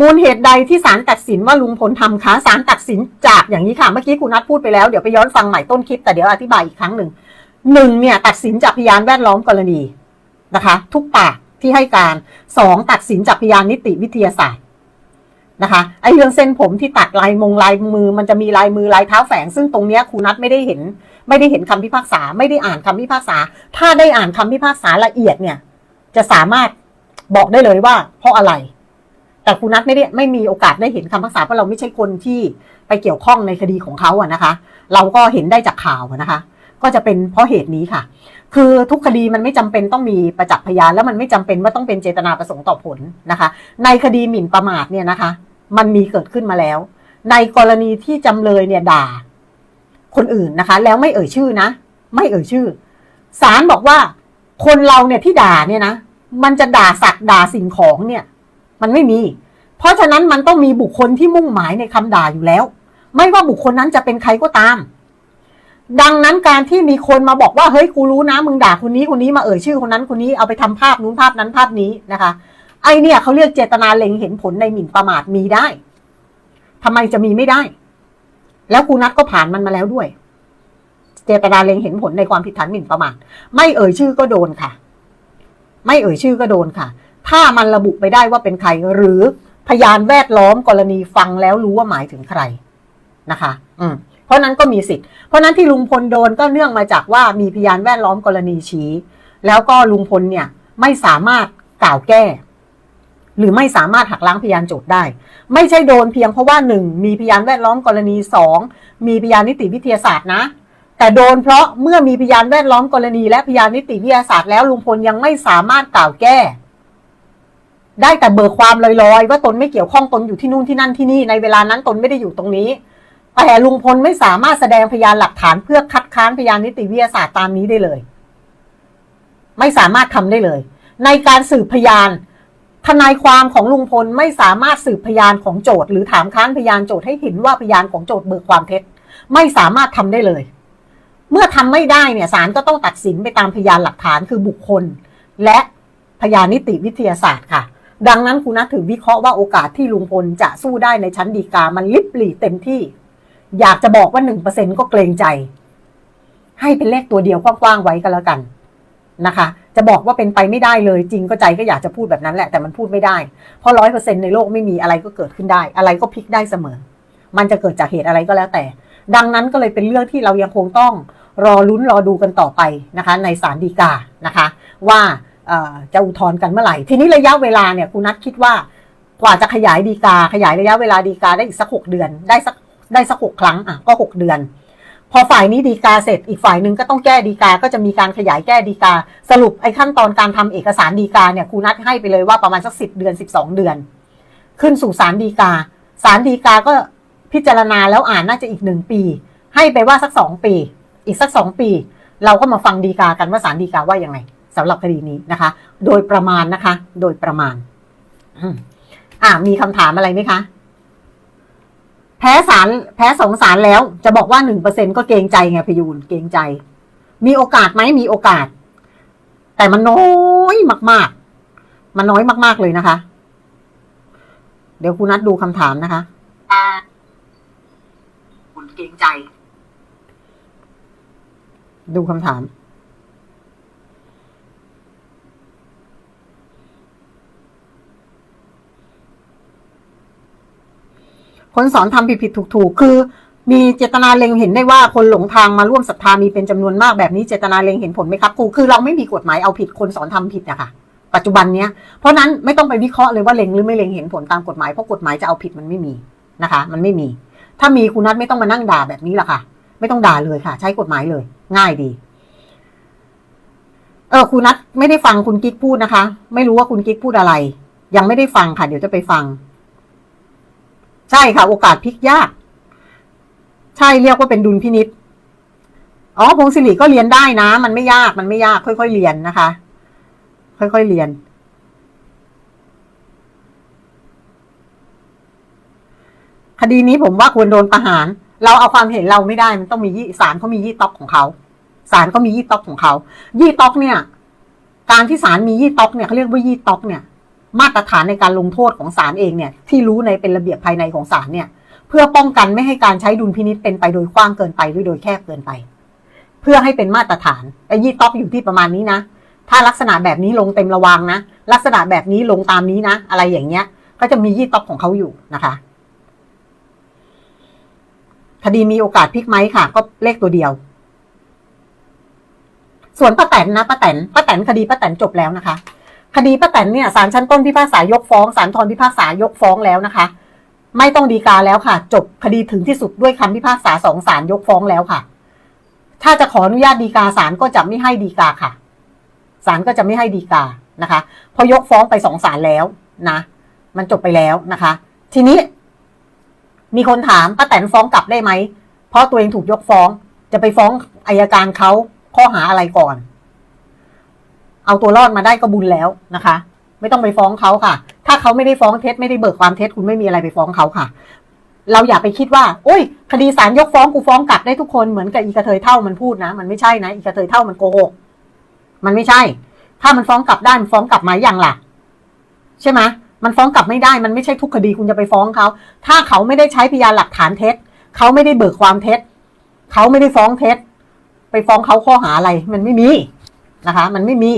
มูลเหตุใดที่ศาลตัดสินว่าลุงพลทำคะศาลตัดสินจากอย่างนี้ค่ะ เมื่อกี้คุณนัทพูดไปแล้วเดี๋ยวไปย้อนฟังใหม่ต้นคลิป แต่เดี๋ยวอธิบายอีกครั้งหนึ่งหนึ่งเนี่ยตัดสินจากพยานแวดล้อมกรณีนะคะ ทุกปากที่ให้การสองตัดสินจากพยานนิติวิทยาศาสตร์นะคะไอเรื่องเส้นผมที่ตัดลายมงลายมือ มันจะมีลายมือลายเท้าแฝง ซึ่งตรงเนี้ยครูนัทไม่ได้เห็น ไม่ได้เห็นคำพิพากษา ไม่ได้อ่านคำพิพากษา ถ้าได้อ่านคำพิพากษาละเอียดเนี่ย จะสามารถบอกได้เลยว่า เพราะอะไร แต่ครูนัทไม่ได้ไม่มีโอกาสได้เห็นคำพิพากษาเพราะเราไม่ใช่คนที่ไปเกี่ยวข้องในคดีของเขาอะนะคะ เราก็เห็นได้จากข่าวอะนะคะ ก็จะเป็นเพราะเหตุนี้ค่ะ คือทุกคดีมันไม่จำเป็นต้องมีประจักษ์พยานแล้วมันไม่จำเป็นว่าต้องเป็นเจตนาประสงค์ต่อผลนะคะ ในคดีหมิ่นประมาทเนี่ยนะคะ มันมีเกิดขึ้นมาแล้ว ในกรณีที่จำเลยเนี่ยด่า คนอื่นนะคะ แล้วไม่เอ่ยชื่อนะ ไม่เอ่ยชื่อศาลบอกว่าคนเราเนี่ยที่ด่าเนี่ยนะ มันจะด่าสัตว์ด่าสิ่งของเนี่ย มันไม่มี เพราะฉะนั้นมันต้องมีบุคคลที่มุ่งหมายในคำด่าอยู่แล้ว ไม่ว่าบุคคลนั้นจะเป็นใครก็ตาม ดังนั้นการที่มีคนมาบอกว่าเฮ้ยกูรู้นะ มึงด่าคนนี้คนนี้มาเอ่ยชื่อคนนั้นคนนี้เอาไปทำภาพนู้นภาพนั้นภาพนี้นะคะ ไอเนี่ยเขาเรียกเจตนาเล็งเห็นผลในหมิ่นประมาทมีได้ทำไมจะมีไม่ได้ แล้วครูนัทก็ผ่านมันมาแล้วด้วย เจตนาเล็งเห็นผลในความผิดฐานหมิ่นประมาทไม่เอ่ยชื่อก็โดนค่ะ ไม่เอ่ยชื่อก็โดนค่ะ ถ้ามันระบุไปได้ว่าเป็นใคร หรือพยานแวดล้อมกรณีฟังแล้วรู้ว่าหมายถึงใครนะคะ อืมเพราะนั้นก็มีสิทธิ์ เพราะนั้นที่ลุงพลโดนก็เนื่องมาจากว่ามีพยานแวดล้อมกรณีชี้ แล้วก็ลุงพลเนี่ยไม่สามารถกล่าวแก้ หรือไม่สามารถหักล้างพยานโจทย์ได้ ไม่ใช่โดนเพียงเพราะว่าหนึ่งมีพยานแวดล้อมกรณีสองมีพยานนิติวิทยาศาสตร์นะ แต่โดนเพราะเมื่อมีพยานแวดล้อมกรณี และพยานนิติวิทยาศาสตร์แล้วลุงพลยังไม่สามารถกล่าวแก้ ได้แต่เบิกความลอยๆ ว่าตนไม่เกี่ยวข้องตนอยู่ที่นู่นที่นั่นที่นี่ในเวลานั้นตนไม่ได้อยู่ตรงนี้แต่ลุงพลไม่สามารถแสดงพยานหลักฐานเพื่อคัดค้านพยานนิติวิทยาศาสตร์ตามนี้ได้เลย ไม่สามารถทำได้เลย ในการสืบพยานทนายความของลุงพลไม่สามารถสืบพยานของโจทย์หรือถามค้านพยานโจทย์ให้เห็นว่าพยานของโจทย์เบิกความเท็จ ไม่สามารถทำได้เลย เมื่อทำไม่ได้เนี่ยศาลก็ต้องตัดสินไปตามพยานหลักฐานคือบุคคล และพยานนิติวิทยาศาสตร์ค่ะ ดังนั้นคุณนัทถือวิเคราะห์ว่าโอกาสที่ลุงพลจะสู้ได้ในชั้นฎีกามันลิบหลีเต็มที่ อยากจะบอกว่าหนึ่งเปอร์เซ็นก็เกรงใจ ให้เป็นเลขตัวเดียวกว้างๆไว้ก็แล้วกันนะคะ จะบอกว่าเป็นไปไม่ได้เลย จริงก็ใจก็อยากจะพูดแบบนั้นแหละแต่มันพูดไม่ได้ เพราะร้อยเปอร์เซ็นในโลกไม่มีอะไรก็เกิดขึ้นได้ อะไรก็พลิกได้เสมอ มันจะเกิดจากเหตุอะไรก็แล้วแต่ ดังนั้นก็เลยเป็นเรื่องที่เรายังคงต้องรอลุ้นรอดูกันต่อไปนะคะ ในศาลฎีกานะคะ ว่า จะอุทธรณ์กันเมื่อไหร่ ทีนี้ระยะเวลาเนี่ยคุณนัทคิดว่ากว่าจะขยายฎีกา ขยายระยะเวลาฎีกาได้อีกสักหกเดือน ได้สักได้สักหกครั้งอะก็หกเดือน พอฝ่ายนี้ดีกาเสร็จอีกฝ่ายหนึ่งก็ต้องแก้ดีกา ก็จะมีการขยายแก้ดีกา สรุปไอ้ขั้นตอนการทำเอกสารดีกาเนี่ยครูนัดให้ไปเลยว่าประมาณสักสิบเดือนสิบสองเดือน ขึ้นสู่ศาลดีกาศาลดีกาก็พิจารณาแล้วอ่านน่าจะอีกหนึ่งปี ให้ไปว่าสักสองปี อีกสักสองปี เราก็มาฟังดีกากันว่าศาลดีกาว่ายังไง สำหรับคดีนี้นะคะ โดยประมาณนะคะ โดยประมาณอืมอ่ามีคำถามอะไรไหมคะแพ้ศาลแพ้สองศาลแล้ว จะบอกว่าหนึ่งเปอร์เซ็นก็เกรงใจไงพยูนเกรงใจ มีโอกาสไหมมีโอกาส แต่มันน้อยมาก ๆ มันน้อยมาก ๆเลยนะคะ เดี๋ยวคุณนัดดูคำถามนะคะคุณเกรงใจ ดูคำถาม คนสอนทำผิดผิดถูกถูกๆ คือมีเจตนาเล็งเห็นได้ว่าคนหลงทางมาร่วมศรัทธามีเป็นจำนวนมากแบบนี้เจตนาเล็งเห็นผลไหมครับครูคือเราไม่มีกฎหมายเอาผิดคนสอนทำผิดนะคะปัจจุบันเนี้ยเพราะนั้นไม่ต้องไปวิเคราะห์เลยว่าเล็งหรือไม่เล็งเห็นผลตามกฎหมายเพราะกฎหมายจะเอาผิดมันไม่มีนะคะ มันไม่มี ถ้ามีคุณนัทไม่ต้องมานั่งด่าแบบนี้ละค่ะ ไม่ต้องด่าเลยค่ะ ใช้กฎหมายเลย ง่ายดีเออคุณนัทไม่ได้ฟังคุณกิ๊กพูดนะคะ ไม่รู้ว่าคุณกิ๊กพูดอะไร ยังไม่ได้ฟังค่ะ เดี๋ยวจะไปฟัง ใช่ค่ะ โอกาสพลิกยาก ใช่เรียกว่าเป็นดุลพินิษอ๋อพงศิริก็เรียนได้นะ มันไม่ยากมันไม่ยาก ค่อยๆเรียนนะคะ ค่อยๆเรียน คดีนี้ผมว่าควรโดนประหาร เราเอาความเห็นเราไม่ได้ มันต้องมียี่ศาลเขามียี่ต๊อกของเขาศาลเขามียี่ต๊อกของเขา ยี่ต๊อกเนี่ย การที่ศาลมียี่ต๊อกเนี่ยเขาเรียกว่ายี่ต๊อกเนี่ย มาตรฐานในการลงโทษของศาลเองเนี่ยที่รู้ในเป็นระเบียบภายในของศาลเนี่ยเพื่อป้องกันไม่ให้การใช้ดุลพินิษเป็นไปโดยกว้างเกินไปหรือโดยแคบเกินไป เพื่อให้เป็นมาตรฐานไอ้ยี่ต๊อกอยู่ที่ประมาณนี้นะ ถ้าลักษณะแบบนี้ลงเต็มระวังนะ ลักษณะแบบนี้ลงตามนี้นะ อะไรอย่างเงี้ย ก็จะมียี่ต๊อกของเขาอยู่นะคะ คดีมีโอกาสพลิกไหมค่ะ ก็เลขตัวเดียว ส่วนป้าแตนนะป้าแตนป้าแตนคดีป้าแตนจบแล้วนะคะ คดีป้าแตนเนี่ยศาลชั้นต้นพิพากษายกฟ้องศาลทรพิพากษายกฟ้องแล้วนะคะ ไม่ต้องดีกาแล้วค่ะ จบคดีถึงที่สุดด้วยคำพิพากษาสองศาลยกฟ้องแล้วค่ะ ถ้าจะขออนุญาตดีกาศาลก็จะไม่ให้ดีกาค่ะศาลก็จะไม่ให้ดีกานะคะพอยกฟ้องไปสองศาลแล้วนะ มันจบไปแล้วนะคะ ทีนี้ มีคนถามป้าแตนฟ้องกลับได้ไหมเพราะตัวเองถูกยกฟ้อง จะไปฟ้องอายการเขาข้อหาอะไรก่อน เอาตัวรอดมาได้ก็บุญแล้วนะคะ ไม่ต้องไปฟ้องเขาค่ะ ถ้าเขาไม่ได้ฟ้องเท็จไม่ได้เบิกความเท็จคุณไม่มีอะไรไปฟ้องเขาค่ะ เราอย่าไปคิดว่า โอ้ย คดีศาลยกฟ้องกูฟ้องกลับได้ทุกคนเหมือนกับอีกระเทยเท่ามันพูดนะ มันไม่ใช่นะอีกระเทยเท่ามันโกหกมันไม่ใช่ ถ้ามันฟ้องกลับได้มันฟ้องกลับมาอย่างล่ะ ใช่ไหมมันฟ้องกลับไม่ได้มันไม่ใช่ทุกคดีคุณจะไปฟ้องเขา ถ้าเขาไม่ได้ใช้พยานหลักฐานเท็จเขาไม่ได้เบิกความเท็จเขาไม่ได้ฟ้องเท็จไปฟ้องเขาข้อหาอะไร มันไม่มีนะคะ มันไม่มี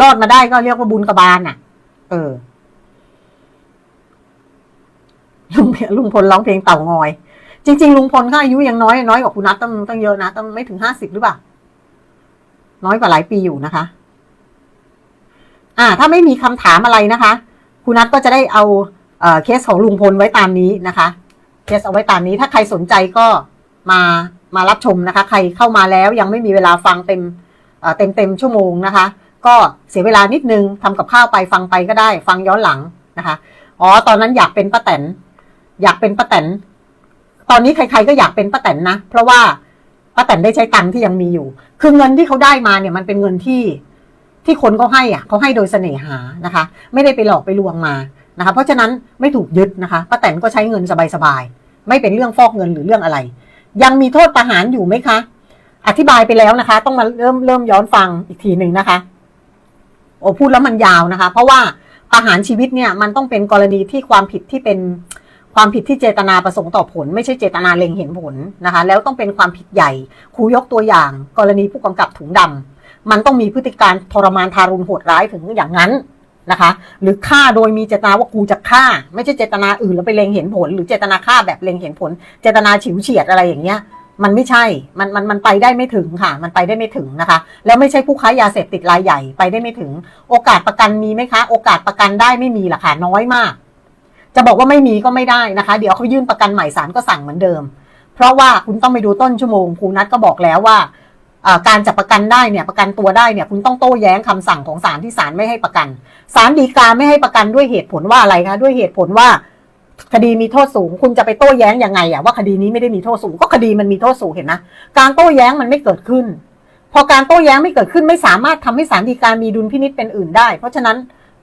รอดมาได้ก็เรียกว่าบุญกบาลน่ะ เออ ลุงลุงพลร้องเพลงเต่างอย จริง ๆ ลุงพลก็อายุยังน้อยน้อยกว่าคุณนัทต้องต้องเยอะนะต้องไม่ถึงห้าสิบหรือเปล่า น้อยกว่าหลายปีอยู่นะคะ อ่า ถ้าไม่มีคำถามอะไรนะคะ คุณนัทก็จะได้เอาเอ่อเคสของลุงพลไว้ตามนี้นะคะ เคสเอาไว้ตามนี้ ถ้าใครสนใจก็มามารับชมนะคะ ใครเข้ามาแล้วยังไม่มีเวลาฟังเต็มเต็มเต็มชั่วโมงนะคะ ก็เสียเวลานิดนึงทำกับข้าวไปฟังไปก็ได้ ฟังย้อนหลังนะคะอ๋อตอนนั้นอยากเป็นป้าแตนอยากเป็นป้าแตนตอนนี้ใครๆก็อยากเป็นป้าแตนนะ เพราะว่าป้าแตนได้ใช้ตังค์ที่ยังมีอยู่ คือเงินที่เขาได้มาเนี่ยมันเป็นเงินที่ที่คนเขาให้อะเขาให้โดยเสน่หานะคะ ไม่ได้ไปหลอกไปลวงมานะคะ เพราะฉะนั้นไม่ถูกยึดนะคะป้าแตนก็ใช้เงินสบายๆไม่เป็นเรื่องฟอกเงินหรือเรื่องอะไร ยังมีโทษประหารอยู่ไหมคะ อธิบายไปแล้วนะคะ ต้องมาเริ่มเริ่มย้อนฟังอีกทีหนึ่งนะคะ โอ้พูดแล้วมันยาวนะคะ เพราะว่าประหารชีวิตเนี่ยมันต้องเป็นกรณีที่ความผิดที่เป็นความผิดที่เจตนาประสงค์ต่อผล ไม่ใช่เจตนาเล็งเห็นผลนะคะ แล้วต้องเป็นความผิดใหญ่ครูยกตัวอย่าง กรณีผู้กำกับถุงดำมันต้องมีพฤติการทรมานทารุณโหดร้ายถึงอย่างนั้นนะคะ หรือฆ่าโดยมีเจตนาว่ากูจะฆ่า ไม่ใช่เจตนาอื่นแล้วไปเล็งเห็นผล หรือเจตนาฆ่าแบบเล็งเห็นผล เจตนาฉิวเฉียดอะไรอย่างเงี้ย มันไม่ใช่ มันมันมันไปได้ไม่ถึงค่ะ มันไปได้ไม่ถึงนะคะ แล้วไม่ใช่ผู้ค้ายาเสพติดรายใหญ่ไปได้ไม่ถึง โอกาสประกันมีไหมคะ โอกาสประกันได้ไม่มีหรอกค่ะน้อยมาก จะบอกว่าไม่มีก็ไม่ได้นะคะ เดี๋ยวเขายื่นประกันใหม่ศาลก็สั่งเหมือนเดิม เพราะว่าคุณต้องไปดูต้นชั่วโมงครูนัทก็บอกแล้วว่าการจับประกันได้เนี่ยประกันตัวได้เนี่ยคุณต้องโต้แย้งคำสั่งของศาลที่ศาลไม่ให้ประกันศาลฎีกาไม่ให้ประกันด้วยเหตุผลว่าอะไรคะด้วยเหตุผลว่า คดีมีโทษสูง คุณจะไปโต้แย้งยังไงอะว่าคดีนี้ไม่ได้มีโทษสูง ก็คดีมันมีโทษสูงเห็นนะการโต้แย้งมันไม่เกิดขึ้น พอการโต้แย้งไม่เกิดขึ้นไม่สามารถทำให้ศาลฎีการมีดุลพินิษเป็นอื่นได้ เพราะฉะนั้น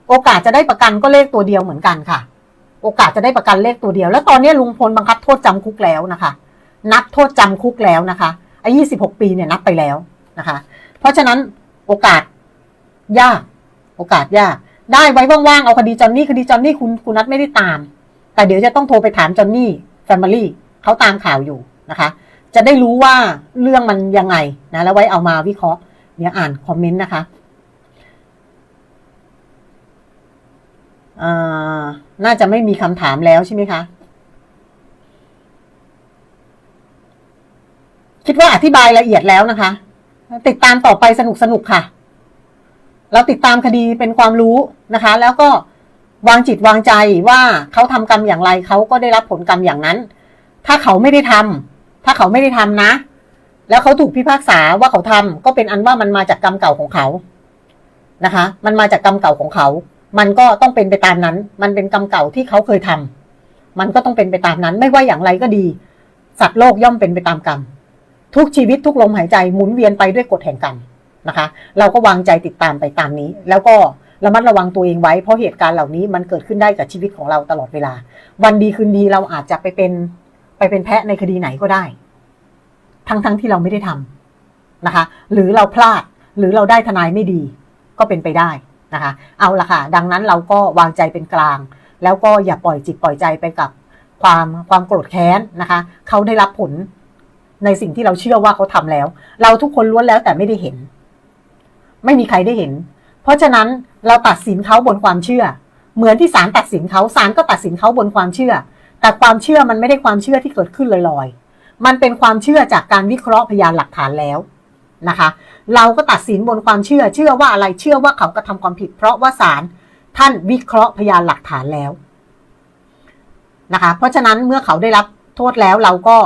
โอกาสจะได้ประกันก็เลขตัวเดียวเหมือนกันค่ะ โอกาสจะได้ประกันเลขตัวเดียว แล้วตอนนี้ลุงพลบังคับโทษจำคุกแล้วนะคะ นับโทษจำคุกแล้วนะคะไอ้ยี่สิบหกปีเนี่ยนับไปแล้วนะคะ เพราะฉะนั้นโอกาสยาก โอกาสยาก ได้ไว้ว่างๆเอาคดีจอนนี่คดีจอนนี่คุณคุณนัทไม่ได้ตาม แต่เดี๋ยวจะต้องโทรไปถามจอนนี่แฟมิลี่เขาตามข่าวอยู่นะคะ จะได้รู้ว่าเรื่องมันยังไงนะแล้วไว้เอามาวิเคราะห์เดี๋ยวอ่านคอมเมนต์นะคะน่าจะไม่มีคำถามแล้วใช่ไหมคะ คิดว่าอธิบายละเอียดแล้วนะคะ ติดตามต่อไปสนุกสนุกค่ะ เราติดตามคดีเป็นความรู้นะคะ แล้วก็ วางจิตวางใจว่าเขาทำกรรมอย่างไรเขาก็ได้รับผลกรรมอย่างนั้น ถ้าเขาไม่ได้ทำถ้าเขาไม่ได้ทำนะ แล้วเขาถูกพิพากษาว่าเขาทำก็เป็นอันว่ามันมาจากกรรมเก่าของเขานะคะ มันมาจากกรรมเก่าของเขา มันก็ต้องเป็นไปตามนั้น มันเป็นกรรมเก่าที่เขาเคยทำมันก็ต้องเป็นไปตามนั้น ไม่ว่าอย่างไรก็ดี สัตว์โลกย่อมเป็นไปตามกรรม ทุกชีวิตทุกลมหายใจหมุนเวียนไปด้วยกฎแห่งกรรมนะคะ เราก็วางใจติดตามไปตามนี้ แล้วก็ ระมัดระวังตัวเองไว้เพราะเหตุการณ์เหล่านี้มันเกิดขึ้นได้กับชีวิตของเราตลอดเวลา วันดีคืนดีเราอาจจะไปเป็นไปเป็นแพะในคดีไหนก็ได้ ทั้งทั้งที่เราไม่ได้ทำนะคะ หรือเราพลาดหรือเราได้ทนายไม่ดี ก็เป็นไปได้นะคะ เอาละค่ะ ดังนั้นเราก็วางใจเป็นกลาง แล้วก็อย่าปล่อยจิตปล่อยใจไปกับความความโกรธแค้นนะคะ เขาได้รับผลในสิ่งที่เราเชื่อว่าเขาทำแล้ว เราทุกคนล้วนแล้วแต่ไม่ได้เห็น ไม่มีใครได้เห็น เพราะฉะนั้น เราตัดสินเขาบนความเชื่อ เหมือนที่ศาลตัดสินเขาศาลก็ตัดสินเขาบนความเชื่อ แต่ความเชื่อมันไม่ได้ความเชื่อที่เกิดขึ้นลอยๆ มันเป็นความเชื่อจากการวิเคราะห์พยานหลักฐานแล้วนะคะ เราก็ตัดสินบนความเชื่อ เชื่อว่าอะไรเชื่อว่าเขากระทำความผิด เพราะว่าศาลท่านวิเคราะห์พยานหลักฐานแล้วนะคะ เพราะฉะนั้นเมื่อเขาได้รับโทษแล้วเราก็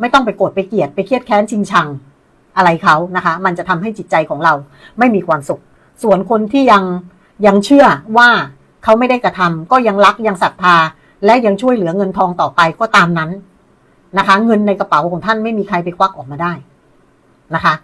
ไม่ต้องไปโกรธไปเกลียดไปเครียดแค้นชิงชังอะไรเขานะคะ มันจะทำให้จิตใจของเราไม่มีความสุข ส่วนคนที่ยัง ยังเชื่อว่าเขาไม่ได้กระทำก็ยังรักยังศรัทธา และยังช่วยเหลือเงินทองต่อไปก็ตามนั้นนะคะ เงินในกระเป๋าของท่านไม่มีใครไปควักออกมาได้นะคะ